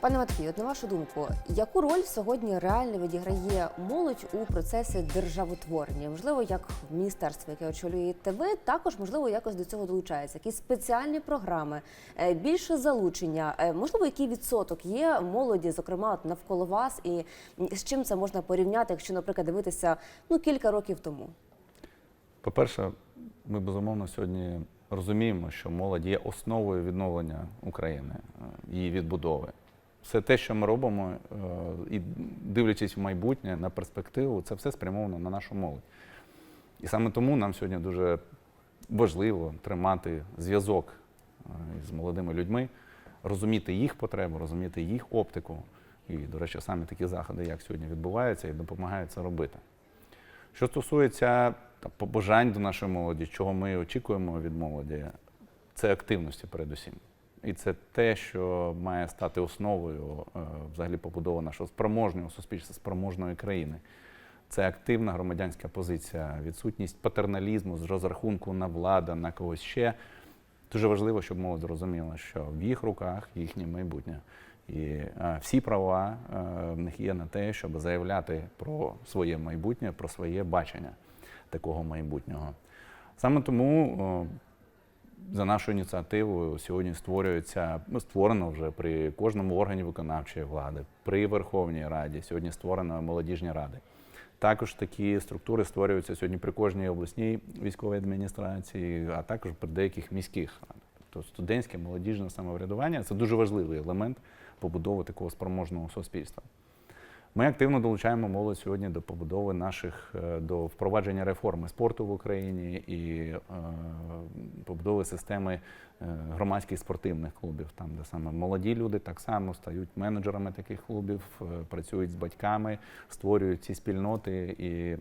Пане Матвію, на вашу думку, яку роль сьогодні реально відіграє молодь у процесі державотворення? Можливо, як міністерство, яке очолюєте ви, також можливо якось до цього долучається. Якісь спеціальні програми, е, більше залучення. Е, Можливо, який відсоток є молоді, зокрема навколо вас, і з чим це можна порівняти, якщо, наприклад, дивитися ну кілька років тому? По-перше, ми безумовно сьогодні розуміємо, що молодь є основою відновлення України, е, її відбудови. Все те, що ми робимо, е, і дивлячись в майбутнє на перспективу, це все спрямовано на нашу молодь. І саме тому нам сьогодні дуже важливо тримати зв'язок е, з молодими людьми, розуміти їх потреби, розуміти їх оптику. І, до речі, саме такі заходи, як сьогодні відбуваються, і допомагають це робити. Що стосується та, побажань до нашої молоді, чого ми очікуємо від молоді, це активності передусім. І це те, що має стати основою е, взагалі побудови нашого спроможного суспільства, спроможної країни. Це активна громадянська позиція, відсутність патерналізму з розрахунку на влада, на когось ще. Дуже важливо, щоб молодь зрозуміла, що в їх руках їхнє майбутнє. І е, всі права е, в них є на те, щоб заявляти про своє майбутнє, про своє бачення такого майбутнього. Саме тому за нашою ініціативою сьогодні створюється, ну, створено вже при кожному органі виконавчої влади, при Верховній Раді. Сьогодні створено молодіжні ради. Також такі структури створюються сьогодні при кожній обласній військовій адміністрації, а також при деяких міських радах. Тобто студентське молодіжне самоврядування це дуже важливий елемент побудови такого спроможного суспільства. Ми активно долучаємо молодь сьогодні до побудови наших е, до впровадження реформи спорту в Україні і е, побудови системи е, громадських спортивних клубів, там де саме молоді люди так само стають менеджерами таких клубів, працюють з батьками, створюють ці спільноти і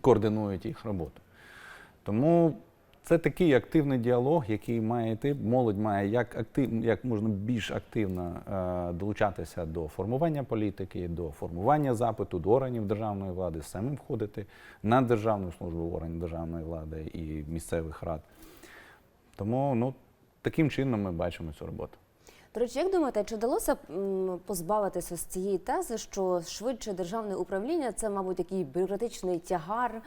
координують їх роботу. Тому це такий активний діалог, який має йти. Молодь має як актив, як можна більш активно е, долучатися до формування політики, до формування запиту до органів державної влади, самим входити на державну службу органів державної влади і місцевих рад. Тому ну, таким чином ми бачимо цю роботу. До речі, як думаєте, чи вдалося позбавитися з цієї тези, що швидше державне управління це, мабуть, такий бюрократичний тягар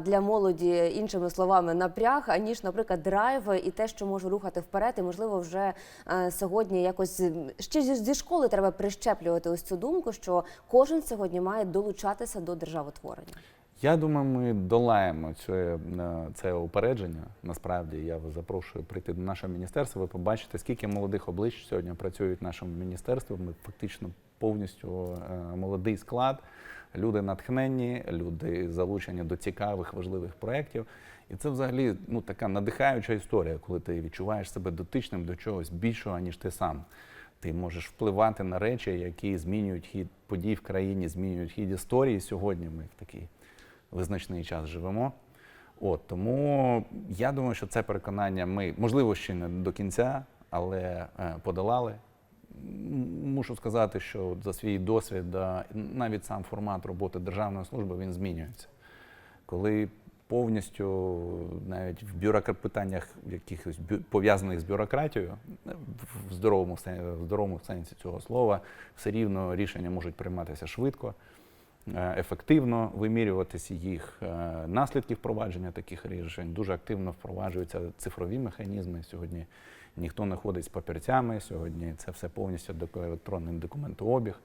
для молоді, іншими словами, напряг, аніж, наприклад, драйв і те, що може рухати вперед, і можливо, вже е, сьогодні якось ще зі школи треба прищеплювати ось цю думку, що кожен сьогодні має долучатися до державотворення. Я думаю, ми долаємо це, це упередження. Насправді я вас запрошую прийти до нашого міністерства. Ви побачите, скільки молодих облич сьогодні працюють в нашому міністерстві. Ми фактично повністю е, молодий склад, люди натхненні, люди залучені до цікавих, важливих проєктів. І це взагалі ну, така надихаюча історія, коли ти відчуваєш себе дотичним до чогось більшого, ніж ти сам. Ти можеш впливати на речі, які змінюють хід подій в країні, змінюють хід історії. Сьогодні ми в визначний час живемо. От тому я думаю, що це переконання ми, можливо, ще не до кінця, але е, подолали. Мушу сказати, що за свій досвід, навіть сам формат роботи державної служби він змінюється. Коли повністю навіть в бюрокра... питаннях якихось бю... пов'язаних з бюрократією, е, в здоровому, в здоровому сенсі цього слова, все рівно рішення можуть прийматися швидко ефективно вимірюватися їх е, наслідки впровадження таких рішень. Дуже активно впроваджуються цифрові механізми. Сьогодні ніхто не ходить з папірцями. Сьогодні це все повністю доку- електронний документообіг.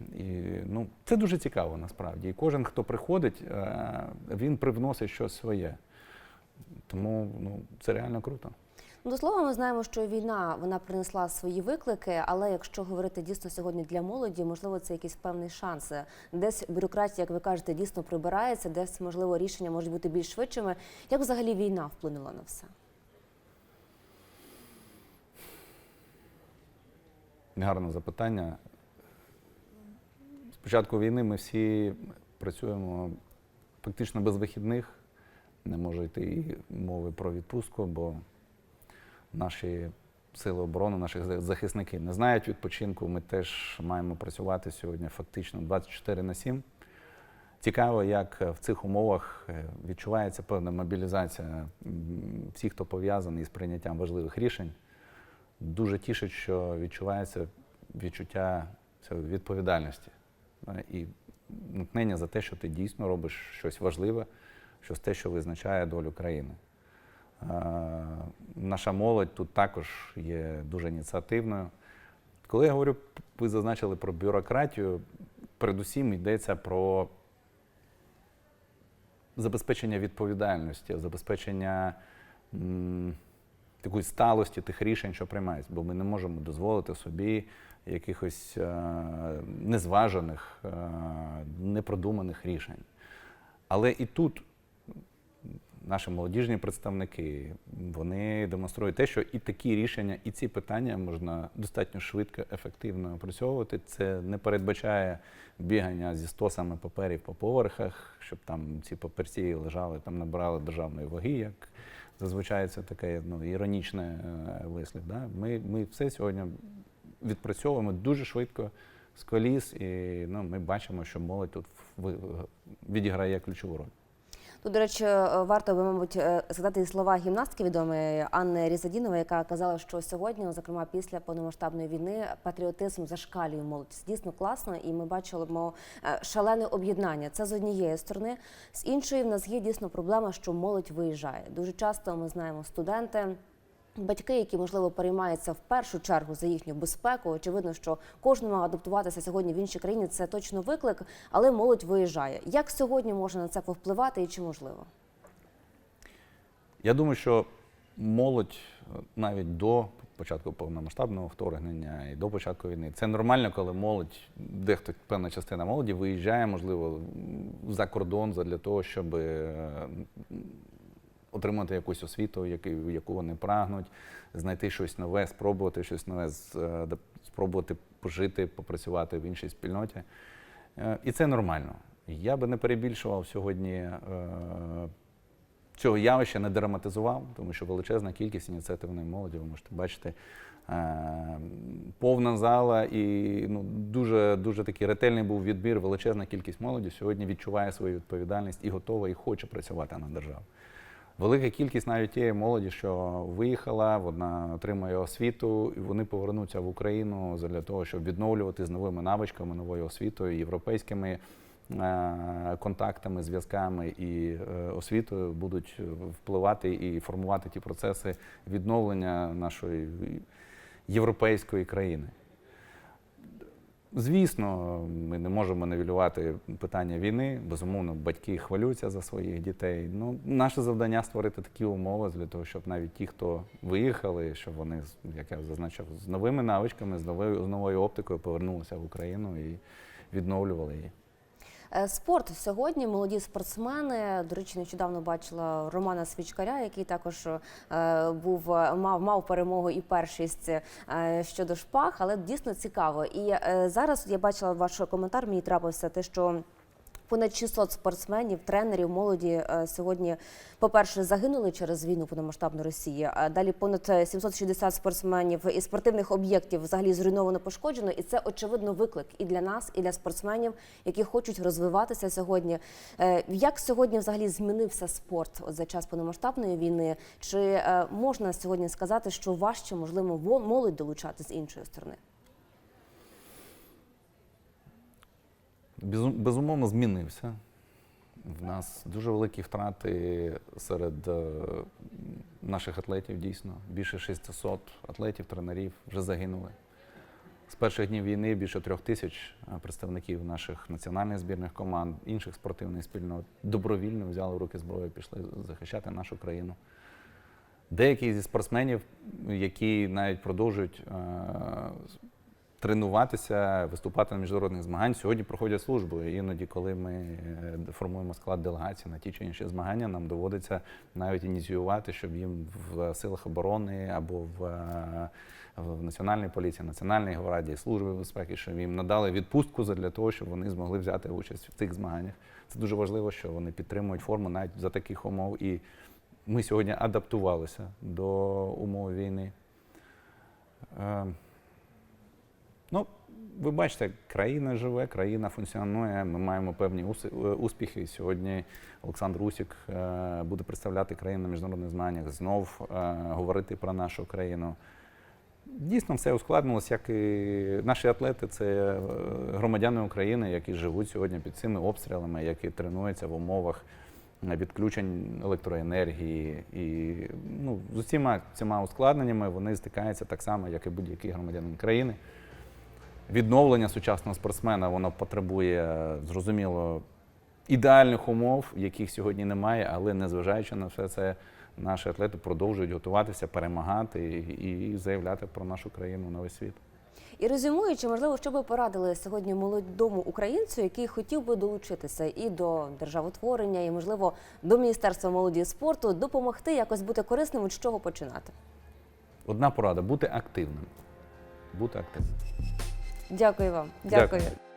І, ну, це дуже цікаво насправді. І кожен, хто приходить, е, він привносить щось своє. Тому ну, це реально круто. До слова, ми знаємо, що війна вона принесла свої виклики, але якщо говорити дійсно сьогодні для молоді, можливо, це якийсь певний шанс. Десь бюрократія, як ви кажете, дійсно прибирається, десь можливо рішення можуть бути більш швидшими. Як взагалі війна вплинула на все? Гарне запитання. З початку війни ми всі працюємо фактично без вихідних. Не може йти мови про відпустку, бо наші сили оборони, наші захисники не знають відпочинку. Ми теж маємо працювати сьогодні фактично 24 на 7. Цікаво, як в цих умовах е, відчувається певна мобілізація всіх, хто пов'язаний з прийняттям важливих рішень. Дуже тішить, що відчувається відчуття відповідальності е, і натхнення за те, що ти дійсно робиш щось важливе, щось те, що визначає долю країни. Е, Наша молодь тут також є дуже ініціативною. Коли я говорю, ви зазначили про бюрократію, передусім йдеться про забезпечення відповідальності, забезпечення такої сталості тих рішень, що приймаються, бо ми не можемо дозволити собі якихось е, незважених, е, непродуманих рішень. Але і тут наші молодіжні представники вони демонструють те, що і такі рішення, і ці питання можна достатньо швидко, ефективно опрацьовувати. Це не передбачає бігання зі стосами паперів по поверхах, щоб там ці паперці лежали, там набирали державної ваги, як зазвичай це таке ну, іронічне е, вислів. Да? Ми, ми все сьогодні відпрацьовуємо дуже швидко з коліс, і ну, ми бачимо, що молодь тут відіграє ключову роль. Тут, до речі, е, варто би, мабуть, е, згадати слова гімнастки відомої Анни Різадінової, яка казала, що сьогодні, зокрема після повномасштабної війни, патріотизм зашкалює молодь. Дійсно класно, і ми бачимо е, шалене об'єднання. Це з однієї сторони. З іншої, в нас є дійсно проблема, що молодь виїжджає. Дуже часто ми знаємо студенти. Батьки, які можливо переймаються в першу чергу за їхню безпеку, очевидно, що кожному адаптуватися сьогодні в іншій країні це точно виклик, але молодь виїжджає. Як сьогодні можна на це повпливати і чи можливо? Я думаю, що молодь е, навіть до початку повномасштабного вторгнення і до початку війни це нормально, коли молодь, дехто певна частина молоді виїжджає, можливо, за кордон для того, щоб е, отримати якусь освіту, яку, вони прагнуть, знайти щось нове, спробувати щось нове, е, спробувати пожити, попрацювати в іншій спільноті. Е, І це нормально. Я би не перебільшував сьогодні е, цього явища не драматизував, тому що величезна кількість ініціативної молоді, ви можете бачити. Повна зала і ну, дуже, дуже такий ретельний був відбір. Величезна кількість молоді сьогодні відчуває свою відповідальність і готова і хоче працювати на державу. Велика кількість навіть тієї молоді, що виїхала, вона отримує освіту, і вони повернуться в Україну для того, щоб відновлювати з новими навичками, новою освітою, європейськими е, контактами, зв'язками і е, освітою будуть впливати і формувати ті процеси відновлення нашої європейської країни. Звісно, ми не можемо навілювати питання війни. Безумовно, батьки хвилюються за своїх дітей. Ну, наше завдання створити такі умови для того, щоб навіть ті, хто виїхали, щоб вони, як я зазначив, з новими навичками, з новою, з новою оптикою повернулися в Україну і відновлювали її. Е, Спорт сьогодні молоді спортсмени. До речі, нещодавно бачила Романа Свічкаря, який також е, був мав мав перемогу і першість е, щодо шпаг, але дійсно цікаво. І зараз я бачила ваш коментар. Мені трапився те, що. Понад 600 спортсменів, тренерів молоді е, сьогодні, по-перше, загинули через війну повномасштабну Росії. Далі понад е, 760 спортсменів і спортивних об'єктів взагалі зруйновано пошкоджено. І це очевидно виклик і для нас, і для спортсменів, які хочуть розвиватися сьогодні. Е, Як сьогодні взагалі змінився спорт за час повномасштабної війни? Чи е, можна сьогодні сказати, що важче можливо во- молодь долучати з іншої сторони? Безумовно, змінився. В нас дуже великі втрати серед е, наших атлетів, дійсно. Більше 600 атлетів, тренерів вже загинули. З перших днів війни більше трьох тисяч е, представників наших національних збірних команд, інших спортивних спільнот добровільно взяли в руки зброю, і пішли захищати нашу країну. Деякі зі спортсменів, які навіть продовжують е, тренуватися, виступати на міжнародних змаганнях, сьогодні проходять службу. Іноді, коли ми е, формуємо склад делегації на ті чи інші змагання, нам доводиться навіть ініціювати, щоб їм в силах оборони або в, е, в національній поліції, національній гвардії, служби безпеки, щоб їм надали відпустку для того, щоб вони змогли взяти участь в цих змаганнях. Це дуже важливо, що вони підтримують форму навіть за таких умов. І ми сьогодні адаптувалися до умов війни. Ви бачите, країна живе, країна функціонує. Ми маємо певні е, успіхи. Сьогодні Олександр Усік е, буде представляти країну на міжнародних змаганнях, знов е, говорити про нашу країну. Дійсно, все ускладнилось, як і наші атлети це громадяни України, які живуть сьогодні під цими обстрілами, які тренуються в умовах відключень електроенергії. І ну, з усіма цими ускладненнями вони стикаються так само, як і будь-який громадянин країни. Відновлення сучасного спортсмена воно потребує, зрозуміло, ідеальних умов, яких сьогодні немає, але незважаючи на все це, наші атлети продовжують готуватися, перемагати і, заявляти про нашу країну на весь світ. І резюмуючи, можливо, що би порадили сьогодні молодому українцю, який хотів би долучитися і до державотворення, і можливо до міністерства молоді і спорту, допомогти якось бути корисним, з чого починати. Одна порада бути активним. Бути активним. Дякую вам. Дякую. Дякую.